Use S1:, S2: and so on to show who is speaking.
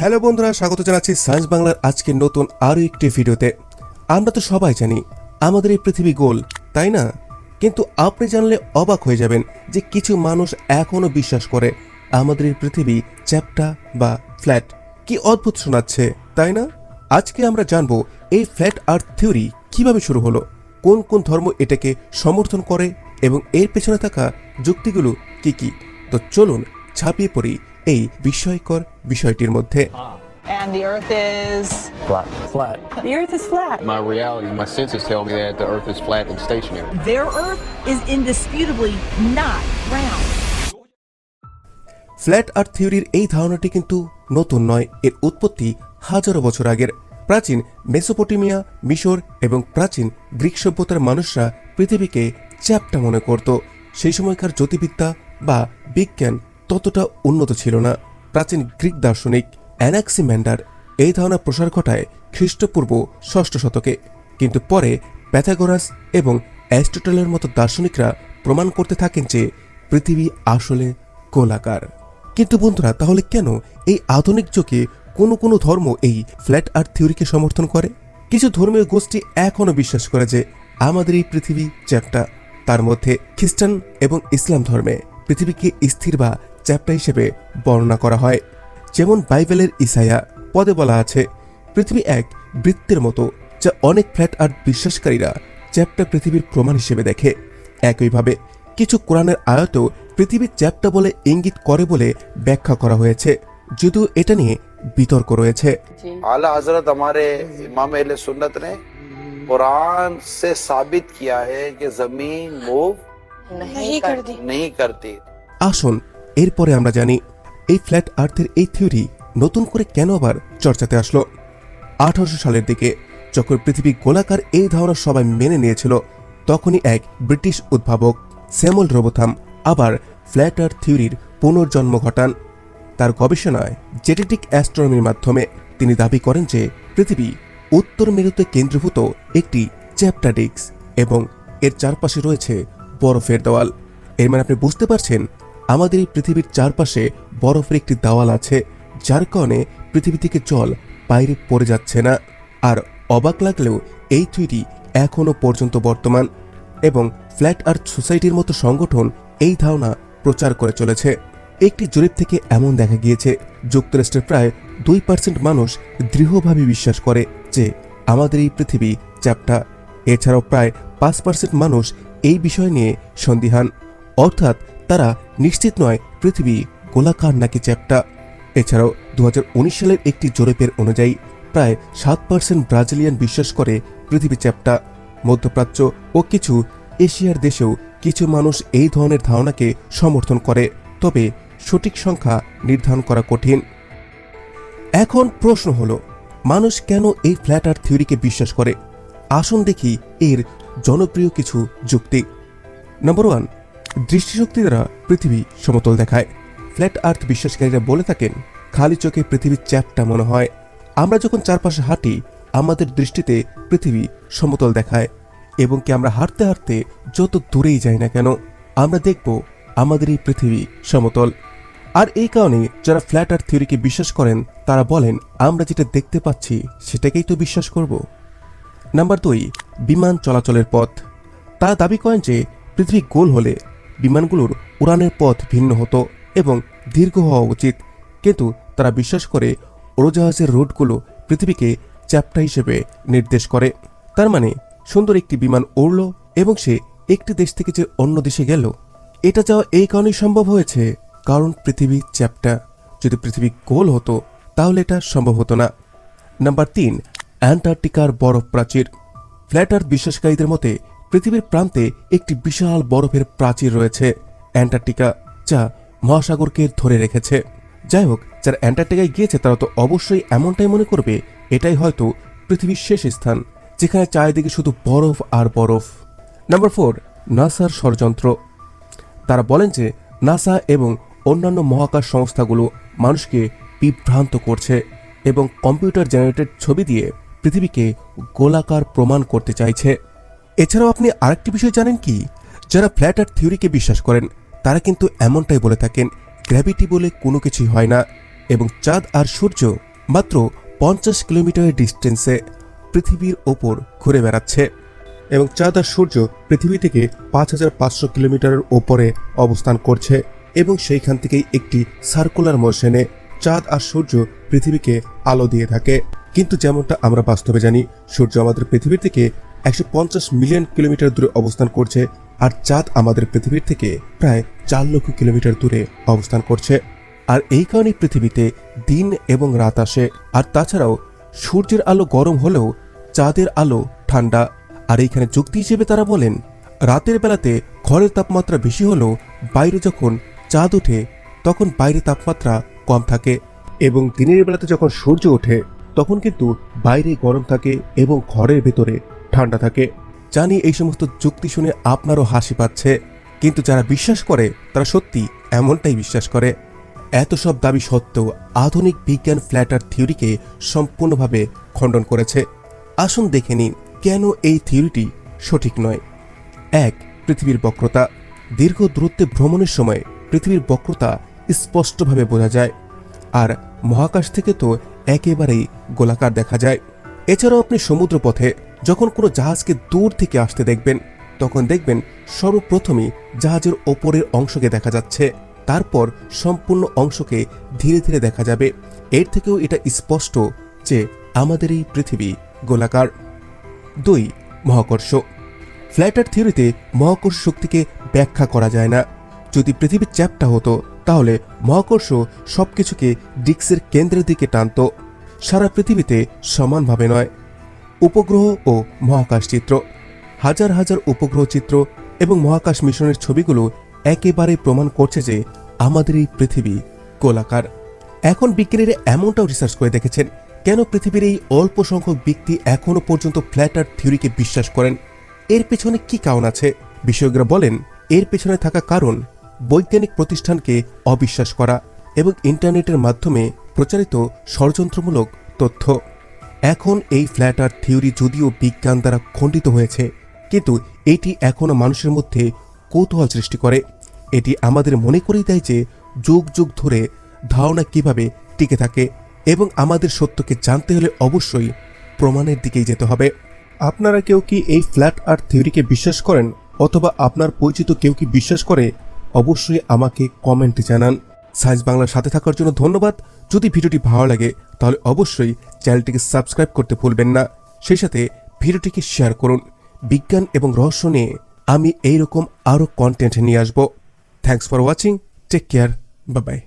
S1: Hello বন্ধুরা, স্বাগত জানাচ্ছি সায়েন্স বাংলার আজকের নতুন আরও একটি ভিডিওতে। আমরা তো সবাই জানি, আমাদের এই পৃথিবী গোল, তাই না? কিন্তু আপনি জানলে অবাক হয়ে যাবেন যে কিছু মানুষ এখনও বিশ্বাস করে আমাদের এই পৃথিবী চ্যাপ্টা বা ফ্ল্যাট কি অদ্ভুত শোনাচ্ছে, তাই না? আজকে আমরা জানব এই ফ্ল্যাট আর্থ থিওরি কীভাবে শুরু হলো, কোন কোন ধর্ম এটাকে সমর্থন করে এবং এর পেছনে থাকা যুক্তিগুলো কি কি। তো চলুন, ছাপিয়ে পড়ি এই বিস্ময়কর বিষয়টির মধ্যে
S2: And the Earth is.
S3: Flat.
S4: Flat.
S2: The Earth is flat.
S3: My reality, my senses tell me that the Earth is flat and stationary.
S2: Their Earth is indisputably not round.
S1: Flat earth থিওরির এই ধারণাটি কিন্তু নতুন নয় এর উৎপত্তি হাজারো বছর আগের প্রাচীন মেসোপটেমিয়া মিশর এবং প্রাচীন গ্রিক সভ্যতার মানুষরা পৃথিবীকে চ্যাপ্টা মনে করত সেই সময়কার জ্যোতির্বিদ্যা বা বিজ্ঞান ততটা উন্নত ছিল না। প্রাচীন গ্রিক দার্শনিক অ্যানাক্সিম্যান্ডার এই ধারণা প্রসার ঘটায় খ্রিস্টপূর্ব ষষ্ঠ শতকে। কিন্তু পরে প্যাথাগোরাস এবং অ্যাস্টোটলের মতো দার্শনিকরা প্রমাণ করতে থাকেন যে পৃথিবী আসলে গোলাকার। কিন্তু বন্ধুরা, তাহলে কেন এই আধুনিক যুগে কোনো কোনো ধর্ম এই ফ্ল্যাট আর্থ থিওরিকে সমর্থন করে? কিছু ধর্মীয় গোষ্ঠী এখনও বিশ্বাস করে যে আমাদের এই পৃথিবী চ্যাপ্টা তার মধ্যে খ্রিস্টান এবং ইসলাম ধর্মে পৃথিবীকে স্থির বা চ্যাপ্টা হিসেবে বর্ণনা করা হয় যেমন বাইবেলের ইসায়া পদে বলা আছে পৃথিবী এক বৃত্তের মতো যা অনেক ফ্ল্যাট আর্থ বিশ্বাসকারীরা চ্যাপ্টা পৃথিবীর প্রমাণ হিসেবে দেখে একইভাবে কিছু কোরআনের আয়তেও পৃথিবীর চ্যাপ্টা বলে ইঙ্গিত করে বলে ব্যাখ্যা করা হয়েছে যদিও এটা নিয়ে বিতর্ক রয়েছে
S5: आला हजरत हमारे इमाम अहले सुन्नत ने कुरान से साबित किया है कि जमीन मूव
S6: नहीं कर दी
S5: नहीं करती
S1: আসুন এরপরে আমরা জানি এই ফ্ল্যাট আর্থের এই থিওরি নতুন করে কেন আবার চর্চাতে আসলো? আঠারোশো সালের দিকে যখন পৃথিবী গোলাকার এই ধারণা সবাই মেনে নিয়েছিল, তখনই এক ব্রিটিশ উদ্ভাবক, স্যামুয়েল রোবোথাম, আবার ফ্ল্যাট আর্থ থিওরির পুনর্জন্ম ঘটান। তার গবেষণায় জেটেটিক অ্যাস্ট্রোনমির মাধ্যমে তিনি দাবি করেন যে পৃথিবী উত্তর মেরুতে কেন্দ্রীভূত একটি চ্যাপ্টা ডিস্ক এবং এর চারপাশে রয়েছে বরফের দেওয়াল। এর মানে আপনি বুঝতে পারছেন আমাদের এই পৃথিবীর চারপাশে বরফের একটি দেওয়াল আছে, যার কারণে পৃথিবী থেকে জল বাইরে পড়ে যাচ্ছে না। আর অবাক লাগলেও এই থিওরি এখনও পর্যন্ত বর্তমান এবং ফ্ল্যাট আর্থ সোসাইটির মতো সংগঠন এই ধারণা প্রচার করে চলেছে। একটি জরিপ থেকে এমন দেখা গিয়েছে, যুক্তরাষ্ট্রের প্রায় দুই পার্সেন্ট মানুষ দৃঢ়ভাবে বিশ্বাস করে যে আমাদের এই পৃথিবী চ্যাপ্টা। এছাড়াও প্রায় পাঁচ পার্সেন্ট মানুষ এই বিষয় নিয়ে সন্দিহান। অর্থাৎ তারা নিশ্চিত নয় পৃথিবী গোলাকার নাকি চ্যাপ্টা। এছাড়াও দু হাজার উনিশ সালের একটি জরিপের অনুযায়ী প্রায় সাত পার্সেন্ট ব্রাজিলিয়ান বিশ্বাস করে পৃথিবী চ্যাপ্টা। মধ্যপ্রাচ্য ও কিছু এশিয়ার দেশেও কিছু মানুষ এই ধরনের ধারণাকে সমর্থন করে, তবে সঠিক সংখ্যা নির্ধারণ করা কঠিন। এখন প্রশ্ন হলো, মানুষ কেন এই ফ্ল্যাট আর্থ থিওরিকে বিশ্বাস করে? আসুন দেখি এর জনপ্রিয় কিছু যুক্তি। নম্বর ওয়ান দৃষ্টিশক্তি দ্বারা পৃথিবী সমতল দেখায়। ফ্ল্যাট আর্থ বিশ্বাসকারীরা বলে থাকেন, খালি চোখে পৃথিবীর চ্যাপটা মনে হয়। আমরা যখন চারপাশে হাঁটি, আমাদের দৃষ্টিতে পৃথিবী সমতল দেখায় এবং কি আমরা হাঁটতে হাঁটতে যত দূরেই যাই না কেন, আমরা দেখব আমাদের এই পৃথিবী সমতল। আর এই কারণে যারা ফ্ল্যাট আর্থ থিওরিকে বিশ্বাস করেন, তারা বলেন, আমরা যেটা দেখতে পাচ্ছি, সেটাকেই তো বিশ্বাস করব। নাম্বার দুই, বিমান চলাচলের পথ। তারা দাবি করেন যে, পৃথিবী গোল হলে বিমানগুলোর উড়ানের পথ ভিন্ন হতো এবং দীর্ঘ হওয়া উচিত। কিন্তু তারা বিশ্বাস করে উড়োজাহাজের রুটগুলো পৃথিবীকে চ্যাপ্টা হিসেবে নির্দেশ করে। তার মানে সুন্দর একটি বিমান উড়ল এবং সে একটি দেশ থেকে যে অন্য দেশে গেল, এটা যাওয়া এই কারণেই সম্ভব হয়েছে। কারণ পৃথিবী চ্যাপ্টা। যদি পৃথিবী গোল হতো, তাহলে এটা সম্ভব হতো না। নাম্বার তিন, অ্যান্টার্কটিকার বরফ প্রাচীর। ফ্ল্যাট আর্থ বিশ্বাসকারীদের মতে পৃথিবীর প্রান্তে একটি বিশাল বরফের প্রাচীর রয়েছে, অ্যান্টার্কটিকা, যা মহাসাগরকে ধরে রেখেছে। যাই হোক, যারা অ্যান্টার্কটিকায় গিয়েছে, তারা তো অবশ্যই এমনটাই মনে করবে, এটাই হয়তো পৃথিবীর শেষ স্থান, যেখানে চারিদিকে শুধু বরফ আর বরফ। নাম্বার ফোর, নাসার ষড়যন্ত্র। তারা বলেন যে, নাসা এবং অন্যান্য মহাকাশ সংস্থাগুলো মানুষকে বিভ্রান্ত করছে এবং কম্পিউটার জেনারেটেড ছবি দিয়ে পৃথিবীকে গোলাকার প্রমাণ করতে চাইছে। এছাড়াও আপনি আরেকটি বিষয় জানেন কি? যারা ফ্ল্যাট আর্থ থিওরিকে বিশ্বাস করেন, তারা কিন্তু এমনটাই বলে থাকেন গ্র্যাভিটি বলে কোনো কিছুই হয় না এবং চাঁদ আর সূর্য মাত্র পঞ্চাশ কিলোমিটারের ডিস্টেন্সে পৃথিবীর ওপর ঘুরে বেড়াচ্ছে এবং চাঁদ আর সূর্য পৃথিবী থেকে পাঁচ হাজার পাঁচশো কিলোমিটারের ওপরে অবস্থান করছে এবং সেইখান থেকেই একটি সার্কুলার মোশনে চাঁদ আর সূর্য পৃথিবীকে আলো দিয়ে থাকে। কিন্তু যেমনটা আমরা বাস্তবে জানি, সূর্য আমাদের পৃথিবী থেকে একশো পঞ্চাশ মিলিয়ন কিলোমিটার দূরে অবস্থান করছে আর চাঁদ আমাদের পৃথিবীর থেকে প্রায় চার লক্ষ কিলোমিটার দূরে অবস্থান করছে। আর এই কারণে পৃথিবীতে দিন এবং রাত আসে। আর তাছাড়াও সূর্যের আলো গরম হলেও চাঁদের আলো ঠান্ডা। আর এইখানে যুক্তি হিসেবে তারা বলেন, রাতের বেলাতে ঘরের তাপমাত্রা বেশি হলেও বাইরে যখন চাঁদ ওঠে, তখন বাইরে তাপমাত্রা কম থাকে। এবং দিনের বেলাতে যখন সূর্য ওঠে, তখন কিন্তু বাইরে গরম থাকে এবং ঘরের ভেতরে ঠান্ডা থাকে। জানি এই সমস্ত যুক্তি শুনে আপনারও হাসি পাচ্ছে, কিন্তু যারা বিশ্বাস করে, তারা সত্যি এমনটাই বিশ্বাস করে। এত সব দাবি সত্ত্বেও আধুনিক বিজ্ঞান ফ্ল্যাটার থিওরিকে সম্পূর্ণভাবে খণ্ডন করেছে। আসুন দেখে নিন, কেন এই থিওরিটি সঠিক নয়? এক, পৃথিবীর বক্রতা। দীর্ঘ দূরত্বে ভ্রমণের সময় পৃথিবীর বক্রতা স্পষ্টভাবে বোঝা যায়। আর মহাকাশ থেকে তো একেবারেই গোলাকার দেখা যায়। এছাড়াও আপনি সমুদ্রপথে যখন কোনো জাহাজকে দূর থেকে আসতে দেখবেন, তখন দেখবেন সর্বপ্রথমে জাহাজের ওপরের অংশকে দেখা যাচ্ছে। তারপর সম্পূর্ণ অংশকে ধীরে ধীরে দেখা যাবে। এর থেকেও এটা স্পষ্ট যে আমাদের এই পৃথিবী গোলাকার। দুই, মহাকর্ষ। ফ্ল্যাটার থিওরিতে মহাকর্ষ শক্তিকে ব্যাখ্যা করা যায় না। যদি পৃথিবীর চ্যাপটা হতো, তাহলে মহাকর্ষ সবকিছুকে ডিক্সের কেন্দ্রের দিকে টানত। সারা পৃথিবীতে সমানভাবে নয়। উপগ্রহ ও মহাকাশ চিত্র। হাজার হাজার উপগ্রহ চিত্র এবং মহাকাশ মিশনের ছবিগুলো একেবারে প্রমাণ করছে যে আমাদের এই পৃথিবী গোলাকার। এখন বিজ্ঞানীরা এমনটাও রিসার্চ করে দেখেছেন, কেন পৃথিবীর এই অল্প সংখ্যক ব্যক্তি এখনও পর্যন্ত ফ্ল্যাটার থিওরিকে বিশ্বাস করেন? এর পেছনে কি কারণ আছে? বিশেষজ্ঞরা বলেন, এর পেছনে থাকা কারণ বৈজ্ঞানিক প্রতিষ্ঠানকে অবিশ্বাস করা এবং ইন্টারনেটের মাধ্যমে প্রচারিত ষড়যন্ত্রমূলক তথ্য। এখন এই ফ্ল্যাট ফ্ল্যাটার থিওরি যদিও বিজ্ঞান দ্বারা খণ্ডিত হয়েছে, কিন্তু এটি এখনও মানুষের মধ্যে কৌতূহল সৃষ্টি করে। এটি আমাদের মনে করেই দেয় যে যুগ যুগ ধরে ধারণা কীভাবে টিকে থাকে এবং আমাদের সত্যকে জানতে হলে অবশ্যই প্রমাণের দিকেই যেতে হবে। আপনারা কেউ কি এই ফ্ল্যাট আর্থ থিওরিকে বিশ্বাস করেন? অথবা আপনার পরিচিত কেউ কি বিশ্বাস করে? অবশ্যই আমাকে কমেন্টে জানান। সায়েন্স বাংলার সাথে থাকার জন্য ধন্যবাদ। যদি ভিডিওটি ভালো লাগে, তাহলে অবশ্যই চ্যানেলটিকে সাবস্ক্রাইব করতে ভুলবেন না। সেই সাথে ভিডিওটিকে শেয়ার করুন। বিজ্ঞান এবং রহস্য নিয়ে আমি এইরকম আরও কন্টেন্ট নিয়ে আসব। Thanks for watching take care bye